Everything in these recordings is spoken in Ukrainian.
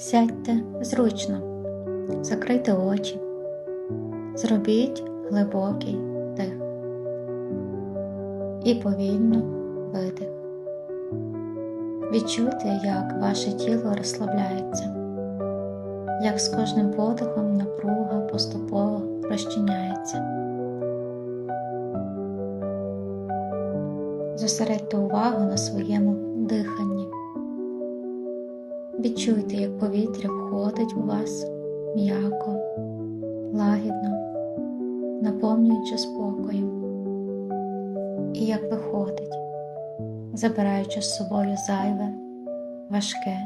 Сядьте зручно, закрийте очі, зробіть глибокий вдих і повільно видих. Відчуйте, як ваше тіло розслабляється, як з кожним подихом напруга поступово розчиняється. Зосередьте увагу на своєму диханні. Відчуйте, як повітря входить у вас м'яко, лагідно, наповнюючи спокоєм, і як виходить, забираючи з собою зайве, важке,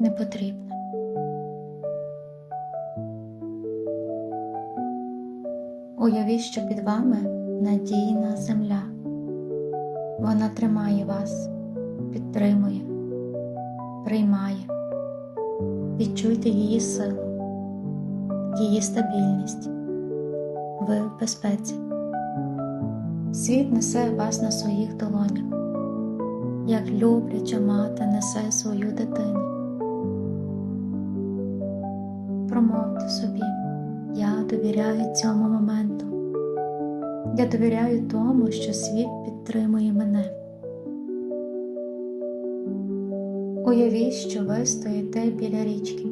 непотрібне. Уявіть, що під вами надійна земля. Вона тримає вас, підтримує, приймає. Відчуйте її силу, її стабільність. Ви в безпеці. Світ несе вас на своїх долонях, як любляча мати несе свою дитину. Промовте собі, я довіряю цьому моменту. Я довіряю тому, що світ підтримує мене. Уявіть, що ви стоїте біля річки,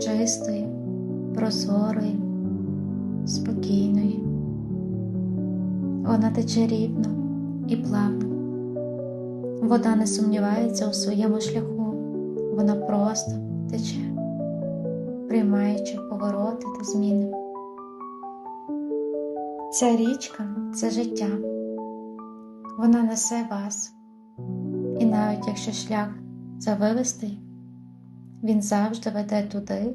чистої, прозорої, спокійної. Вона тече рівно і плавно. Вода не сумнівається у своєму шляху, вона просто тече, приймаючи повороти та зміни. Ця річка це життя, вона несе вас, і навіть якщо шлях завивистий, він завжди веде туди,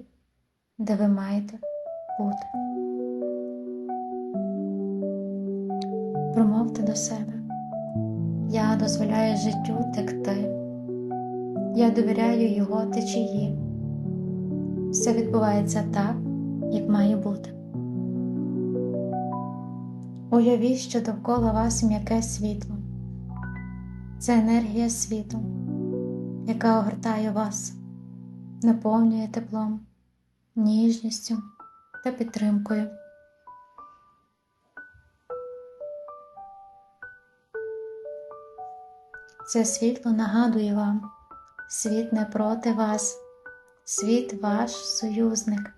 де ви маєте бути. Промовте до себе. Я дозволяю життю текти, я довіряю його течії. Все відбувається так, як має бути. Уявіть, що довкола вас м'яке світло, це енергія світу, яка огортає вас, наповнює теплом, ніжністю та підтримкою. Це світло нагадує вам, світ не проти вас, світ ваш союзник.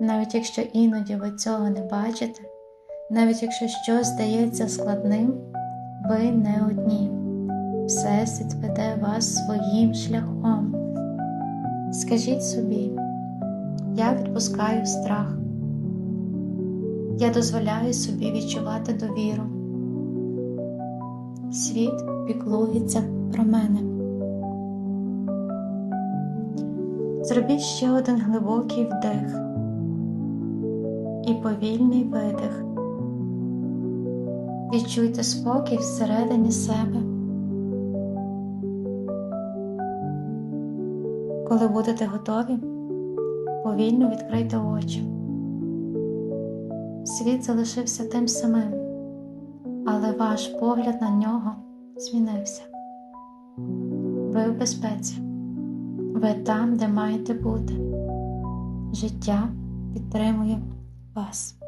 Навіть якщо іноді ви цього не бачите, навіть якщо щось здається складним, ви не одні. Всесвіт веде вас своїм шляхом. Скажіть собі, я відпускаю страх, я дозволяю собі відчувати довіру. Світ піклується про мене. Зробіть ще один глибокий вдих і повільний видих. Відчуйте спокій всередині себе. Коли будете готові, повільно відкрийте очі. Світ залишився тим самим, але ваш погляд на нього змінився. Ви в безпеці, ви там, де маєте бути. Життя підтримує вас.